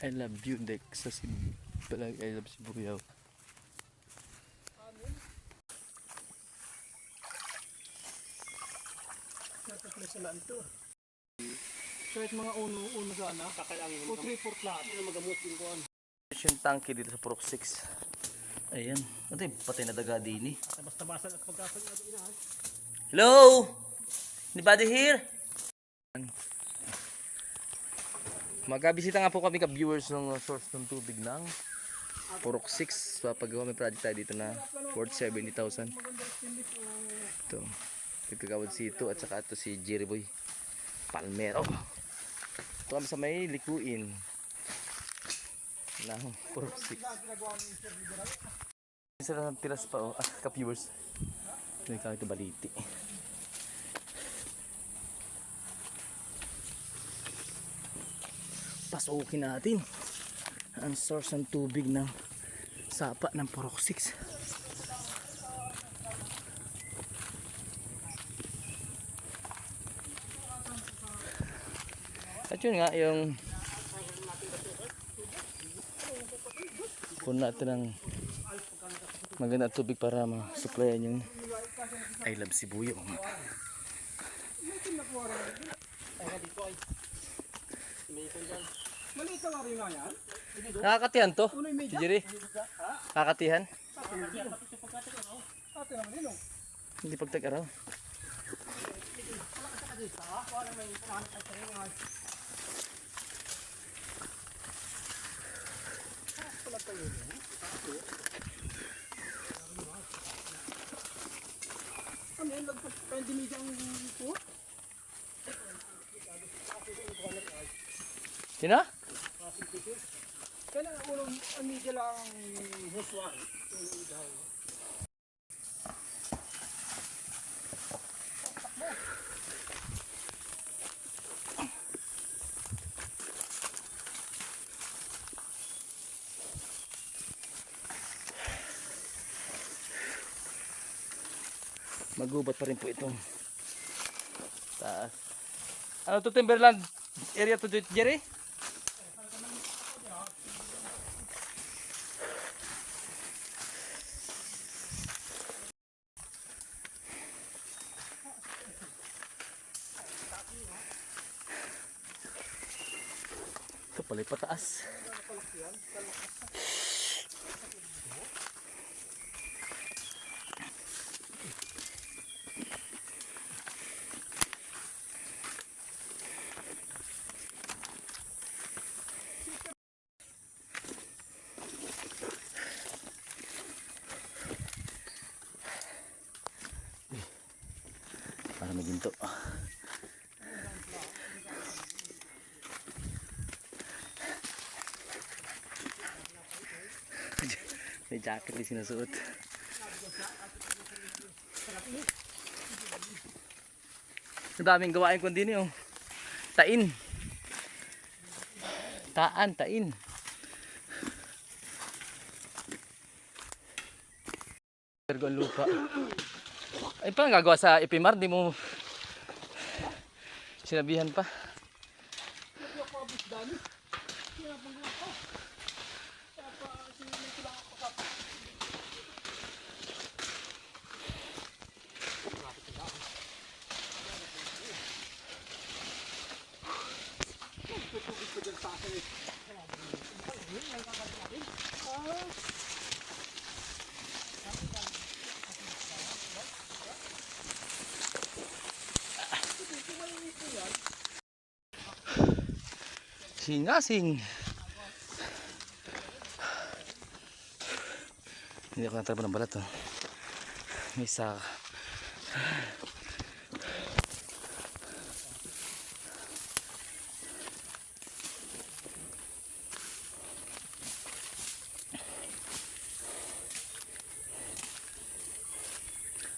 I love you, Dex. Sa si Balag, I love si Buyaw. Kahit mga uno-uno sana, o 3-4 lahat. Magamot yung kuhan. Yung tanke dito sa Purok 6. Ayan. Ito yung patay na daga din eh. Basta-basta at pagkasal inahan. Hello? Anybody here? Magkabisita nga po kami ka viewers ng uh, source ng tubig ng Purok 6. Papagawa may project tayo dito na worth 70,000. Ito. Pagkagawad si ito at saka ito si Jerry Boy Palmero. Ito kami sa may likuin ng Purok 6. Isa lang ang tiras pa oh. Ah, ka-viewers. May kahit baliti. Pasukin natin ang source ng tubig ng sapa ng Purok 6. At yun nga yung puno natin ng maganda tubig para ma-supplyan yung I love Sibuyo. Maliit na rin nga yan. Nakakatihan to. Jerry. Nakakatihan. Hindi pagtag-araw. Ano yung dinidya ang foot? Sino? Kailangan ang media lang ang huswan. Magubat pa rin po itong taas. Ano to Timberland area to Jerry? Ito pala yung pataas. Para may jacket din sinusuot. Ang daming gawain din eh. Oh. Tain. Taan, tain. Ang lupa. Ay pa gagawa sa Epimar, di mo sinabihan pa. Singasing. Hindi ako natrapo ng balat. Oh. May saka.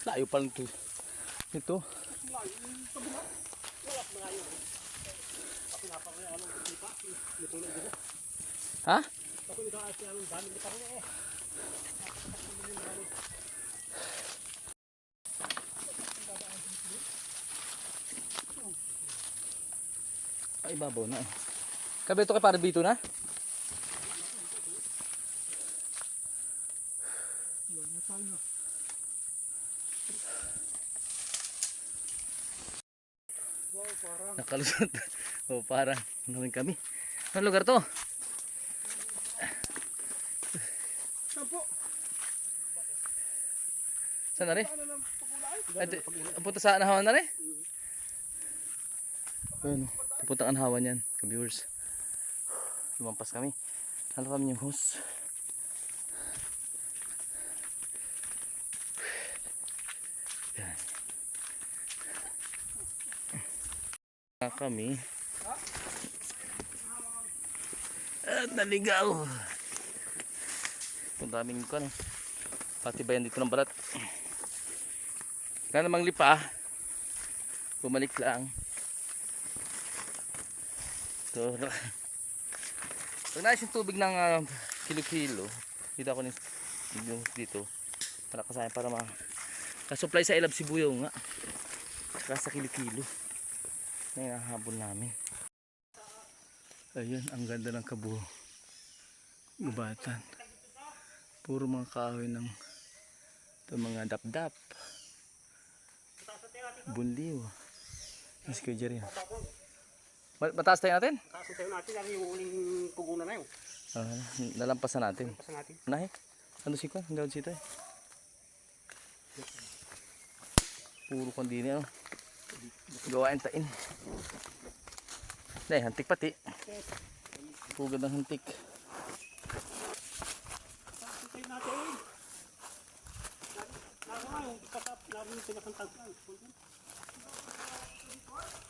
Layo pa lang ito. Ito. Ha? Ay, babaw na eh. Kabeto kay parang bito na? Nakalusot o parang rin kami. Anong lugar to? Saan po? Saan na rin? Punta sa anahawan na rin? Ayun, pupunta ang anahawan yan, ka-viewers. Lumampas kami. Ano kami yung host? Yan. Kami. At naligaw. Punta kaming ko, ano? Pati ba yan dito ng balat? Wala namang lipa. Bumalik lang. So, pag yung tubig ng ah, kilo-kilo, dito ako yung dito. Para kasaya para ma kasupply sa ilab sibuyaw nga. Saka sa kilo-kilo. Na hinahabol namin. Ayun, ang ganda ng kabuo. Gubatan. Puro mga kahoy ng ito mga dap-dap. Bunliw. Mas kayo dyan rin. Ma- Mataas tayo natin? Kaso tayo natin lang yung uling pugunan na yun. Ah, nalampasan natin. Pasa natin. Nahi? Ano si Kwan? Ang sito eh. Puro kandini ano. Gawain tain. Dahil hantik pati. Pugad ng hantik. Kaso tayo natin. Lalo nga yung kasap, lalo yung pinakantag.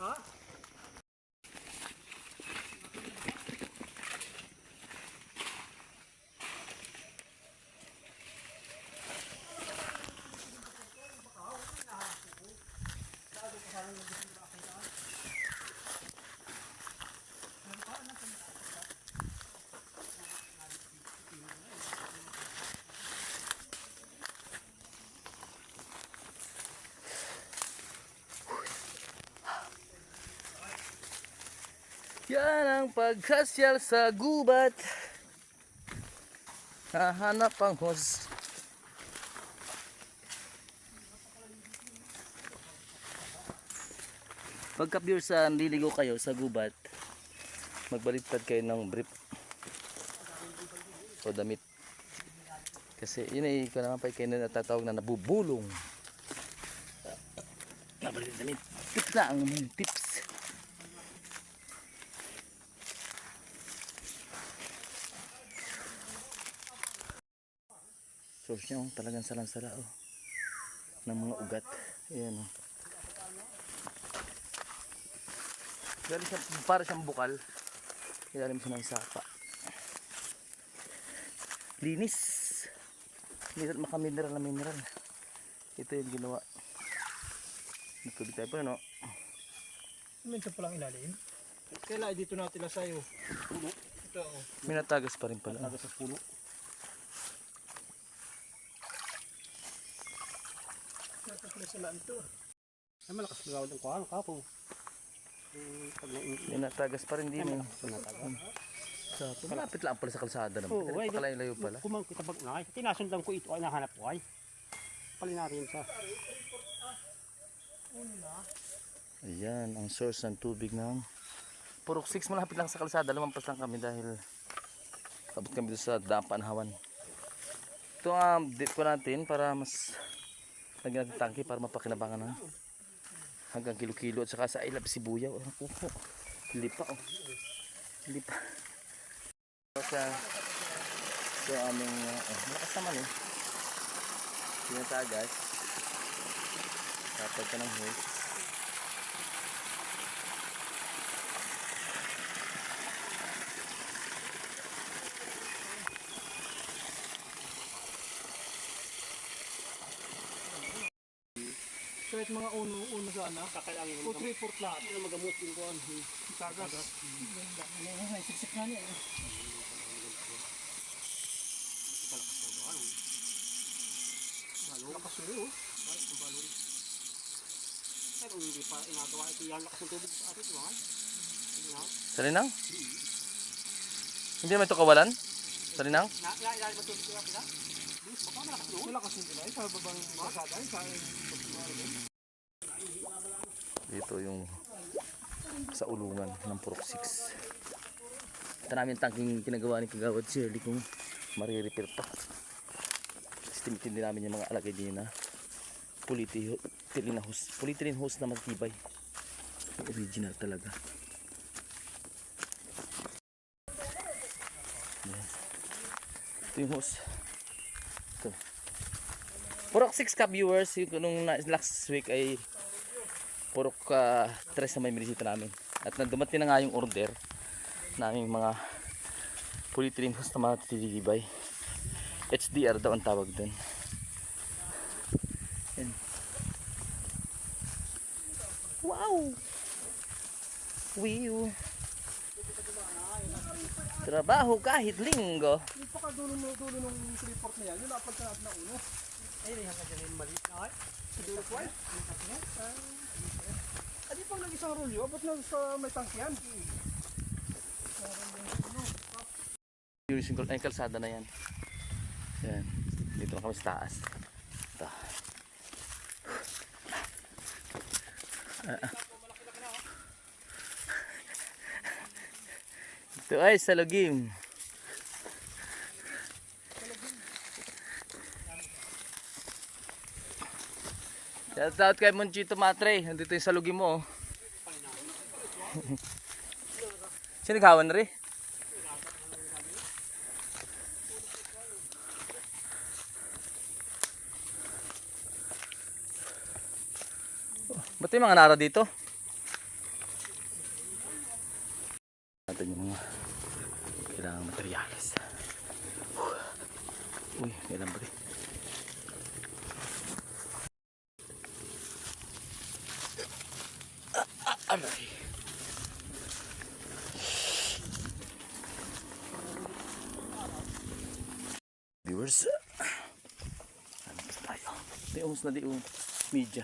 Ha? Yan ang pagkasyal sa gubat. Hahanap ang host. Pagka pure sa liligo kayo sa gubat, magbaliktad kayo ng brief o damit. Kasi yun ay ikaw naman pa kayo na natatawag na nabubulong. Nabaliktad damit. Tips na ang tips. Source niya oh, talagang salang-sala oh. Ng mga ugat. Ayan oh. Galing siya, para siyang bukal. Ilalim siya ng sapa. Linis. Mineral, maka-mineral na mineral. Ito yung ginawa. Nagtubig tayo pa, no? Medyo pa lang ilalim. Kailangan dito natin na sa'yo. Ito oh. May natagas pa rin pala. Talaga sa puno. Ito pala sa laan to. Ay malakas gawin ng kuhan, kapo. Eh, May natagas pa rin din. Eh. Sa, malapit lang pala sa kalsada naman. Oo, ay, Pakalayo-layo pala. Kumang kita bag na. Tinasundan ko ito ay nahanap ko ay. Palinarin sa. Ayan, ang source ng tubig ng Purok 6 malapit lang sa kalsada. Lumampas lang kami dahil abot kami doon sa Dapanhawan. Ito ang um, date ko natin para mas lagyan natin tangke para mapakinabangan ng hanggang kilo-kilo at saka sa ilab sibuyaw. Ang pupo. Lipa oh. Lipa. Sa sa aming uh, oh, malakas naman eh. Tinatagas. Tapos ka ng hose. Kahit mga uno, uno sana. Kakailangin mo. O 3 4 lahat. Yung magamot yung kuhan. Tagas. Ay, siksik na niya. Lakas na yun. Pero hindi pa inagawa ito yan. Lakas ng tubig sa atin. Diba? Salinang? Hindi naman ito kawalan? Salinang? Nailalim ba tubig kaya pila? Malakas yun. Malakas yun pila. Sa babang kasada. Sa Dito yung sa ulungan ng Purok 6. Ito namin tangking pinagawa ni Kagawad Shirley kung marirepair. Estimitin din namin yung mga alagay din na polyethylene hose. Na magtibay. Original talaga. Yan. Ito yung hose. Ito. Purok 6 ka viewers, yung nung last week ay purok ka tres na may minisita namin. At na dumating na nga yung order naming mga polyethylene hose na matitibay. HDR daw ang tawag dun. Yan. Wow! Wiw! Trabaho kahit linggo. Yung pakadulo mo dulo nung 3-4 na yan, yung lapag ka natin na uno. Ay, hindi ka dyan yung maliit na ay. Siguro po ay. Ah, di pang nag-isang rolyo, ba't na sa may tangkiyan? Yung single ay kalsada na yan. Yan. Dito na kami sa taas. Ito. Ah. Ito ay sa lugim. Shout out kay Monchito Matre. Nandito yung sa lugim mo. oh. Sino naghawan na rin? Ba't yung mga nara dito? Natin yung mga kailangan materyales. Uy, kailan ba rin? Ah, ah, aray. Viewers, ano pa tayo? Umus na di um, media.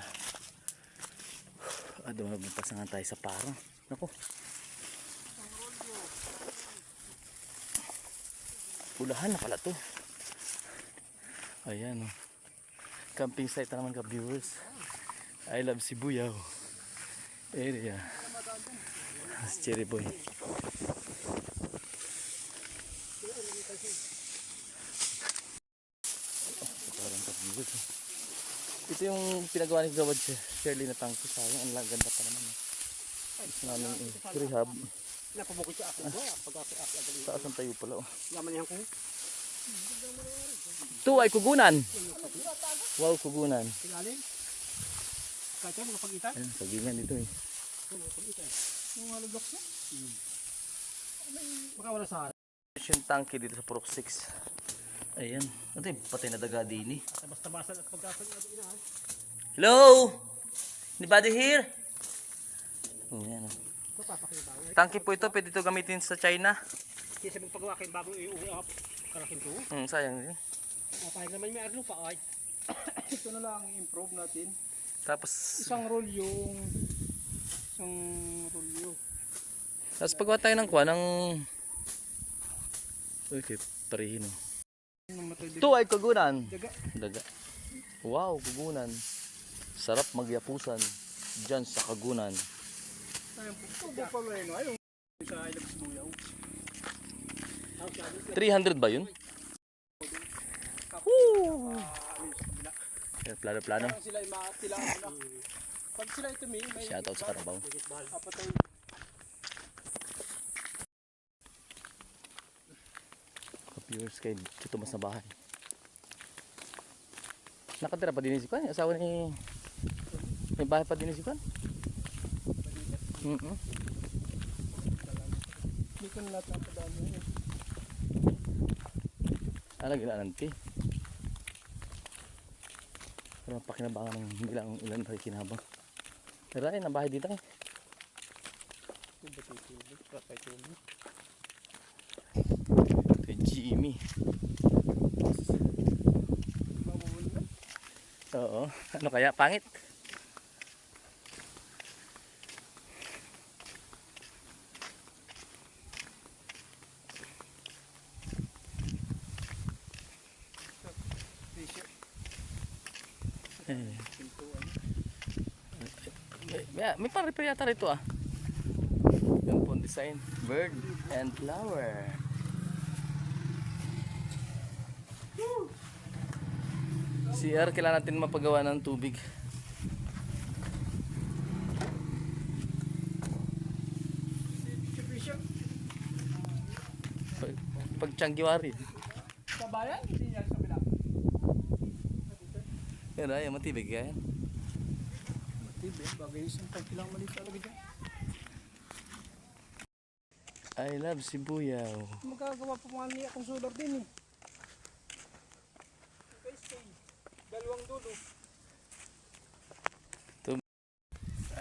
Ah, dumagpas na tayo sa parang. Naku. Ulahan na pala to. Ayan oh. Camping site na naman ka viewers. I love Sibuyaw. Area. Cherry Boy. Oh, parang ka viewers. oh. Ito yung pinagawa ni Gawad si Shirley na tangki sayang. Ang ganda pa naman. eh. Gusto namin i-rehab. Napabukod siya ako. Pag ako ako adali. Taas ang tayo pala oh. Yaman niya ko. Ito ay kugunan. Wow, kugunan. Ilalim. Kahit yan, mga pagitan. Ayun, sagingan dito eh. Yung halugok niya. Baka wala sa harap. Yung tangke dito sa Purok 6. Ayan. Ito yung patay na daga din eh. Basta-basta at pagkasa niya ina. Hello? Anybody here? Ayan oh. Papapakibaw. Tangke po ito, pwede ito gamitin sa China. Kasi magpagawa kayo bagong iuwi up. Kalaking to. Hmm, sayang din. Mapahig naman may arlo pa ay. Ito na lang improve natin. Tapos, Isang roll yung isang rolyo. tapos pagwa tayo ng kuha ng... Okay, parehin oh. Ito ay kugunan. Daga. Daga. Wow, kugunan. Sarap magyapusan. Diyan sa kagunan. Ayun po. Ito pa rin. Ayun. Sa ilabas buyaw. 300 ba yun? Woo! Plano-plano. Pag sila ito may Shoutout sa Karabaw. Viewers kay Tito Mas na bahay. Nakatira pa din si Kwan. Asawa ni... May bahay pa din si Kwan. Mm -mm. Hindi ko na lahat napadami. Ano gila nanti. Pero pakinabangan ng hindi lang ilan pa kinabang. Pero ay, ang bahay dito eh. Ito yung Jimmy. Oo. Ano kaya? Pangit? Eh. May, may, pang-repair yata rito ah. design. Bird and flower. CR, kailangan natin mapagawa ng tubig. Pag, pag Changiwari. Sa bayan, hindi niya sa bilang. Yan ay, matibig yan. Matibay, bagay isang pagkilang mali talaga dyan. I love Sibuyaw. Magagawa pa mga niya akong solar din eh. Guys, kay dulo.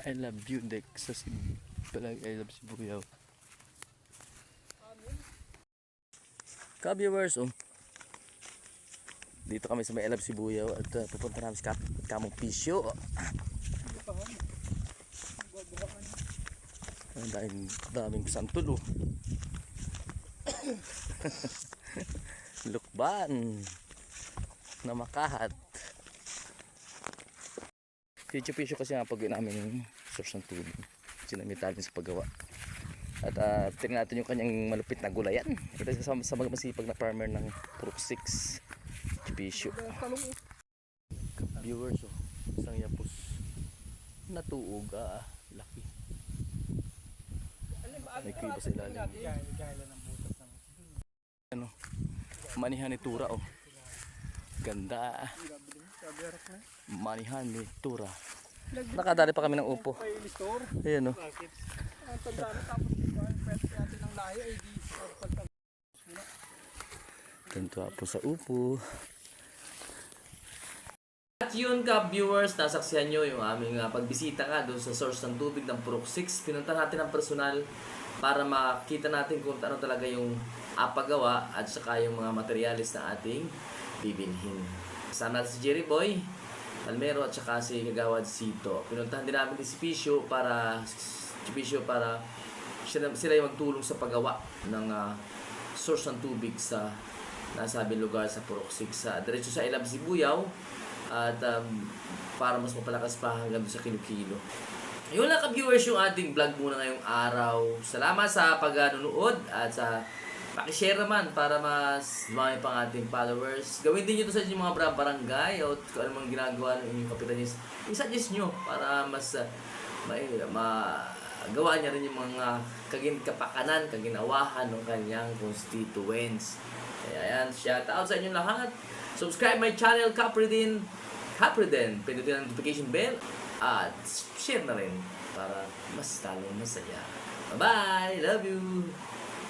I love you, Dex. Sa Sib... Palag, I love Sibuyaw. Ka-viewers, oh. Dito kami sa may love Sibuyaw at uh, pupunta namin sa Kamong Pisyo. Ang daming, daming santol, oh. Lukban. Na Pisyo-pisyo kasi ang pag namin yung source ng tubig. Sinamit natin sa paggawa. At uh, tingnan natin yung kanyang malupit na gulayan. Ito sa, sa mga masipag na farmer ng Purok 6. Pisyo. Dahil talong eh. Viewers, oh. Isang yapos. Natuog, ah. Laki. May kuiba sa ilalim. Ano? Manihan ni Tura, oh. Ganda. Grabe Manihan ni Tura. Nakadali pa kami ng upo. Ayan, oh. Di pagpag Ganito po sa upo. At yun ka viewers, nasaksihan nyo yung aming ah, pagbisita nga doon sa source ng tubig ng Purok 6. Pinunta natin ang personal para makita natin kung ano talaga yung apagawa at saka yung mga materialis na ating bibilhin. Kasama natin si Jerry Boy, Palmero at saka si Kagawad Sito. Pinuntahan din namin si Pisyo para si Pisyo para sila, sila yung magtulong sa paggawa ng ah, source ng tubig sa nasabing lugar sa Purok 6 sa diretso sa Ilab Sibuyaw at um, para mas mapalakas pa hanggang sa kilo-kilo. Yun lang ka-viewers yung ating vlog muna ngayong araw. Salamat sa pag-nanood at sa pakishare naman para mas dumami pang ating followers. Gawin din nyo to sa inyong mga bra- barangay o kung ano mang ginagawa ng inyong kapitan nyo. I-suggest nyo para mas uh, may, magawa niya rin yung mga kagin kapakanan, kaginawahan ng kanyang constituents. Kaya yan, shout out sa inyong lahat. Subscribe my channel, Capridin. Capridin. Pindutin ang notification bell. At share na rin para mas talong masaya. Bye-bye! Love you!